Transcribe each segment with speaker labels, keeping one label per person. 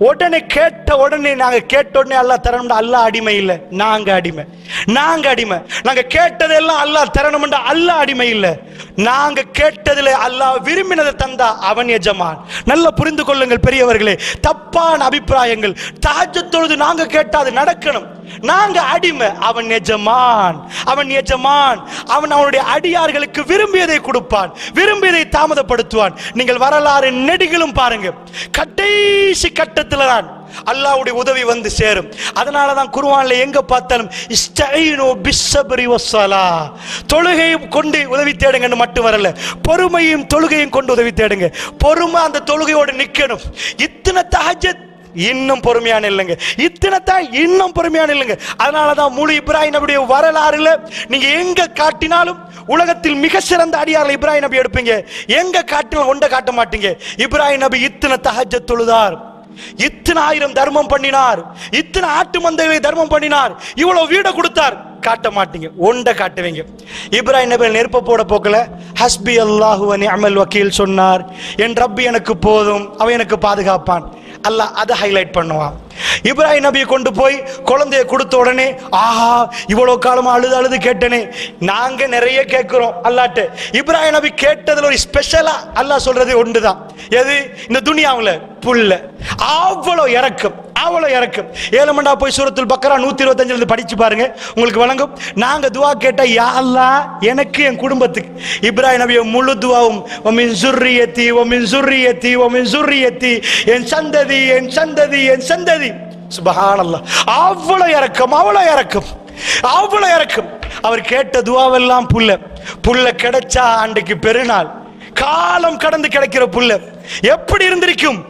Speaker 1: உடனே கேட்ட உடனே நாங்க கேட்ட உடனே அல்லாஹ் தரணும்டா. அல்லா அடிமை இல்ல. நாங்க அடிமை. நாங்க அடிமை. நாங்க கேட்டதெல்லாம் அல்லாஹ் தரணும்டா. அல்லா அடிமை இல்ல. நாங்க கேட்டதுல அல்லாஹ் விரும்பினதை தந்தா அவன் எஜமான். நல்லா புரிந்து கொள்ளுங்கள் பெரியவர்களே. தப்பான அபிப்பிராயங்கள். தஹஜ்ஜத் தொழுது நாங்க கேட்டா அது நடக்கணும். நாங்க அடிமை. அவன் எஜமான். அவன் எஜமான். அவன் அவனுடைய அடியார்களுக்கு விரும்பியதை கொடுப்பான். விரும்பியதை தாமதப்படுத்துவான். நீங்கள் வரலாறு நெடுகிலும் பாருங்க கடைசி கட்டத்தில் தான் அல்லாவுடைய உதவி வந்து சேரும். அதனால தான் குருவான்ல எங்க பார்த்தாலும் இஸ்தஈனு பிஸ்ஸப்ரி வஸ்ஸலா. தொழுகையும் கொண்டு உதவி தேடுங்கன்னு மட்டும் வரல பொறுமையும் தொழுகையும் கொண்டு உதவி தேடுங்க. பொறுமை அந்த தொழுகையோடு நிக்கணும். இத்தனை தஹஜத் இன்னும் பொறுமையான இல்லைங்க. இத்தனை தான் இன்னும் பொறுமையான இல்லைங்க. அதனால தான் முழு இப்ராஹிம் நபியுடைய வரலாறுல நீங்க எங்க காட்டினாலும் உலகத்தில் மிக சிறந்த அடியார்கள் இப்ராஹிம் நபி எடுப்பீங்க. எங்க காட்டினாலும் ஒன்றை காட்ட மாட்டீங்க. இப்ராஹிம் நபி இத்தனை தகஜ தொழுதார். இத்தனை ஆயிரம் தர்மம் பண்ணினார். இத்தனை ஆட்டு மந்தைகளை தர்மம் பண்ணினார். இவ்வளவு வீடை கொடுத்தார். காட்ட மாட்டீங்க. ஒண்ட காட்டுவீங்க. இப்ராஹிம் நபி நெருப்ப போட போக்கல. ஹஸ்பி அல்லாஹு அமல் வக்கீல் சொன்னார். என் ரப்பி எனக்கு போதும். அவன் எனக்கு பாதுகாப்பான். அல்லாஹ் அதை ஹைலைட் பண்ணுவான். இப்ராஹிம் நபியை கொண்டு போய் குழந்தைய கொடுத்த உடனே ஆஹா இவ்வளோ காலமாக அழுது அழுது கேட்டனே நாங்கள் நிறைய கேட்குறோம் அல்லாட்டு. இப்ராஹிம் நபி கேட்டதில் ஒரு ஸ்பெஷலாக அல்லாஹ் உண்டு தான் எது? இந்த துணியாவில் புல்ல. அவ்வளோ இறக்கும். அவ்வளோ இறக்கும். ஏழு மண்டா போய் சூரத்தில் பக்கரா நூத்தி இருபத்தஞ்சிலிருந்து படிச்சு பாருங்க. உங்களுக்கு வழங்கும். நாங்க துவா கேட்டா யாழ்லா எனக்கு என் குடும்பத்துக்கு. இப்ராஹிம் நபிய முழு துவாவும் ஒமின் சுர்ரியத்தி ஒமின் சுர்ரியத்தி ஒமின் சுர்ரியத்தி என் சந்ததி என் சந்ததி என் சந்ததி. சுபஹானல்லா அவ்வளோ இறக்கம் அவ்வளோ இறக்கம் அவ்வளோ இறக்கம். அவர் கேட்ட துவாவெல்லாம் புல்ல. புல்ல கிடைச்சா அன்றைக்கு பெருநாள். காலம் கடந்து கிடைக்கிற புல்ல. எப்படி இருந்திருக்கும்?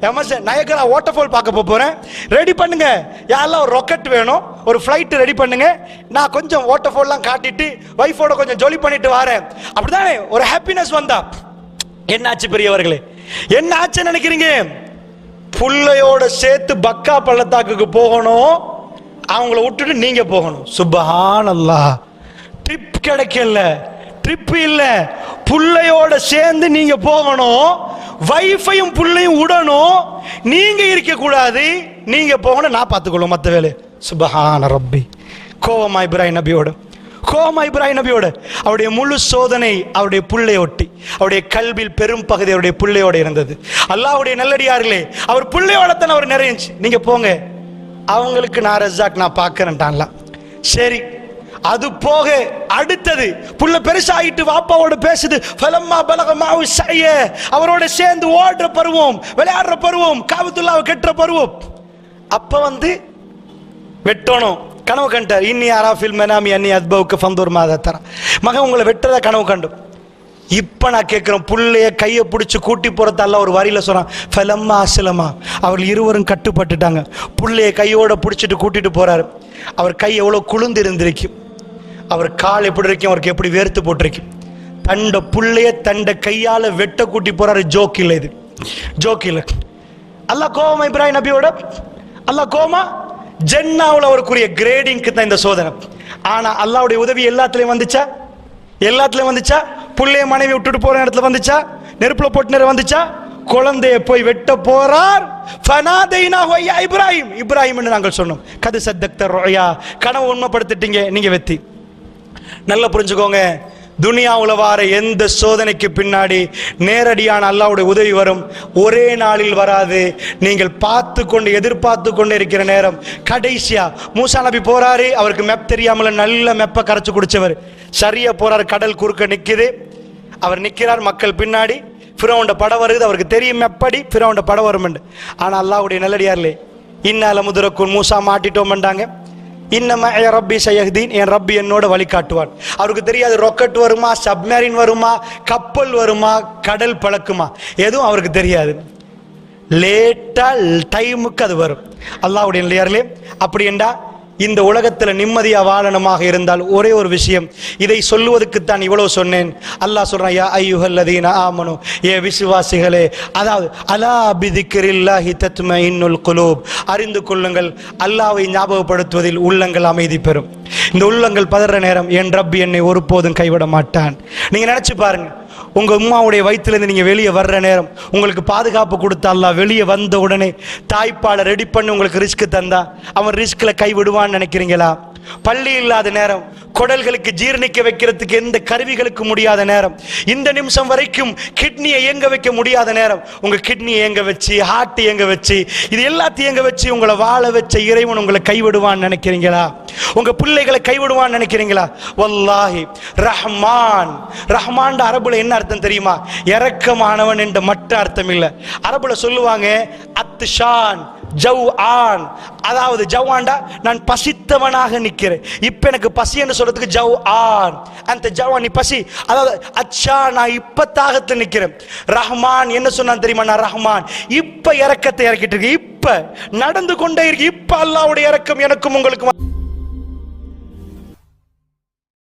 Speaker 1: எமர்ஜன் நயகரா வாட்டர்ஃபால் பார்க்க போகிறேன் ரெடி பண்ணுங்க. யாரெல்லாம் ஒரு ராக்கெட் வேணும் ஒரு ஃப்ளைட்டு ரெடி பண்ணுங்க. நான் கொஞ்சம் வாட்டர்ஃபால்லாம் காட்டிட்டு ஒய்ஃபோட கொஞ்சம் ஜொலி பண்ணிட்டு வரேன். அப்படிதானே ஒரு ஹாப்பினஸ் வந்தா. என்னாச்சு பெரியவர்களே? என்ன ஆச்சு நினைக்கிறீங்க? புள்ளையோட சேர்த்து பக்கா பள்ளத்தாக்குக்கு போகணும். அவங்கள விட்டுட்டு நீங்க போகணும். சுபஹான் அல்லாஹ் ட்ரிப் கிடைக்கல. ட்ரிப் இல்ல. புள்ளையோட சேர்ந்து நீங்க போகணும். வைஃபையும் புள்ளையும் விடணும் நீங்க இருக்க கூடாது நீங்க போகணும். நான் பார்த்துக்கொள்ளும் மற்ற வேலை. சுபஹான ரப்பி. கோவமா இப்ராஹிம் நபியோட. கோமா இப்ராஹிம் நபியோட. அவருடைய முழு சோதனை அவருடைய புள்ளைய ஒட்டி. அவருடைய கல்வியில் பெரும் பகுதி அவருடைய பிள்ளையோட இருந்தது. அல்லாஹ்வுடைய நல்லடியார்களே அவர் பிள்ளையோட தான் அவர் நிறைஞ்சி நீங்க போங்க. அவங்களுக்கு நான் ரஜாக் நான் பார்க்கறேன்ட்டான்லாம். சரி அது போக அடுத்தது புள்ள பெருசாயிட்டு வாப்பாவோட பேசுது ஃபலம்மா பலகமாவு செய்ய அவரோட சேர்ந்து ஓடுற பருவம் விளையாடுற பருவம் காவத்துள்ளாவை கெட்டுற பருவம். அப்ப வந்து வெட்டணும். கனவு கண்டார். இன்னி அராஃபில் மெனாமி அன்னி அத்பவுக்கு ஃபந்தூர் மாதா தர மகன் உங்களை வெட்டுறத கனவு கண்டு இப்போ நான் கேட்குறேன் பிள்ளைய கையை பிடிச்சி கூட்டி போகிறதால ஒரு வரியில் சொல்கிறான் ஃபலம்மா அசலமா அவர் இருவரும் கட்டுப்பட்டுட்டாங்க. புள்ளைய கையோடு பிடிச்சிட்டு கூட்டிட்டு போகிறாரு அவர் கை எவ்வளோ குளிர்ந்து இருந்திருக்கும் அவர் கால் எப்படி இருக்கும் அவருக்கு எப்படி வேர்த்து போட்டிருக்கு. தண்ட புள்ளைய தண்ட கையால வெட்ட கூட்டி போறாரு ஜோக் இல்லை இது. ஜோக் இல்லை அல்லாஹ் கோவமா இப்ராஹிம் நபியோட? அல்லாஹ் கோமா ஜென்னாவில் அவருக்குரிய கிரேடிங்க்கு தான் இந்த சோதனை. ஆனா அல்லாவுடைய உதவி எல்லாத்துலேயும் வந்துச்சா? எல்லாத்துலேயும் வந்துச்சா? புள்ளைய மனைவி விட்டுட்டு போகிற இடத்துல வந்துச்சா? நெருப்பில் போட்டு நேரம் வந்துச்சா? குழந்தைய போய் வெட்ட போறார். ஃபனாதைனாஹு இப்ராஹிம். இப்ராஹிம்னு நாங்கள் சொன்னோம். கது சத்தக்தர் ரோயா. கனவு உண்மைப்படுத்திட்டீங்க நீங்க வெத்தி. நல்லா புரிஞ்சுக்கோங்க. துனியாவுல வார எந்த சோதனைக்கு பின்னாடி நேரடியான அல்லாஹ்வுடைய உதவி வரும். ஒரே நாளில் வராது. நீங்கள் பார்த்து கொண்டு எதிர்பார்த்து கொண்டு இருக்கிற நேரம் கடைசியா. மூசா நபி போறாரு. அவருக்கு மெப் தெரியாமல நல்ல மெப்ப கரைச்சு குடிச்சவர். சரியா போறாரு. கடல் குறுக்க நிற்குது அவர் நிற்கிறார் மக்கள் பின்னாடி. ஃபிரோண்ட படம் வருது. அவருக்கு தெரியும் எப்படி ஃபிரோண்ட படம் வரும் ஆனால் அல்லாஹ்வுடைய நல்லடியார்லே இன்னால முதுரக்குன் மூசா மாட்டிட்டோம்ண்டாங்க இன்னமா என் ரப்பி சையஹ்தீன் என் ரப்பி என்னோட வழிகாட்டுவான். அவருக்கு தெரியாது ராக்கெட் வருமா சப்மேரின் வருமா கப்பல் வருமா கடல் பழக்குமா? எதுவும் அவருக்கு தெரியாது. லேட்டாக டைமுக்கு அது வரும். அல்லாவுடைய நிலையார்களே அப்படி என்றா இந்த உலகத்தில் நிம்மதியாக வாழணுமாக இருந்தால் ஒரே ஒரு விஷயம். இதை சொல்லுவதற்கு தான் இவ்வளவு சொன்னேன். அல்லாஹ் சொல்றான் யா ஐயுஹல்லதீன ஆமனு ஏ விசுவாசிகளே அதாவது அலா பிதிக்கிரில்லாஹி தத்ம இன்னுல் குலூப். அறிந்து கொள்ளுங்கள் அல்லாவை ஞாபகப்படுத்துவதில் உள்ளங்கள் அமைதி பெறும். இந்த உள்ளங்கள் பதற நேரம் என் ரப்பி என்னை ஒருபோதும் கைவிட மாட்டான். நீங்கள் நினச்சி பாருங்கள் உங்க உம்மாவுடைய வயிற்றுலேருந்து நீங்க வெளியே வர்ற நேரம் உங்களுக்கு பாதுகாப்பு கொடுத்தாலா வெளியே வந்த உடனே தாய்ப்பாலை ரெடி பண்ணி உங்களுக்கு ரிஸ்க் தந்தா அவன் ரிஸ்கில் கை விடுவான்னு நினைக்கிறீங்களா? பள்ளி இல்லாத நேரம் குடல்களுக்கு ஜீரணிக்க வைக்கிறதுக்கு எந்த கருவிகளுக்கு முடியாத நேரம் இந்த நிமிஷம் வரைக்கும் கிட்னியை இயங்க வைக்க முடியாத நேரம் உங்க கிட்னியை இயங்க வச்சு ஹார்ட் இயங்க வச்சு இது எல்லாத்தையும் இயங்க வச்சு உங்களை வாழ வச்ச இறைவன் உங்களை கைவிடுவான்னு நினைக்கிறீங்களா? உங்க பிள்ளைகளை கைவிடுவான்னு நினைக்கிறீங்களா? வல்லாஹி ரஹ்மான் ரஹ்மான் அரபுல என்ன அர்த்தம் தெரியுமா? இறக்கமானவன் என்ற மற்ற அர்த்தம் இல்லை. அரபுல சொல்லுவாங்க அத்துஷான் ஜவ் ஆன் அதாவது ஜவ்வாண்டா நான் பசித்தவனாக நிற்கிறேன். இப்போ எனக்கு பசி என்று சொல்றதுக்கு ஜவ் ஆன் அந்த ஜவான் நீ பசி. அதாவது அச்சா நான் இப்ப தாகத்தில் நிற்கிறேன். ரஹ்மான் என்ன சொன்னான் தெரியுமா? நான் ரஹ்மான். இப்போ இறக்கத்தை இறக்கிட்டு இருக்கு இப்ப நடந்து கொண்டே இருக்கு இப்ப அல்லாவுடைய இறக்கம் எனக்கும் உங்களுக்கும்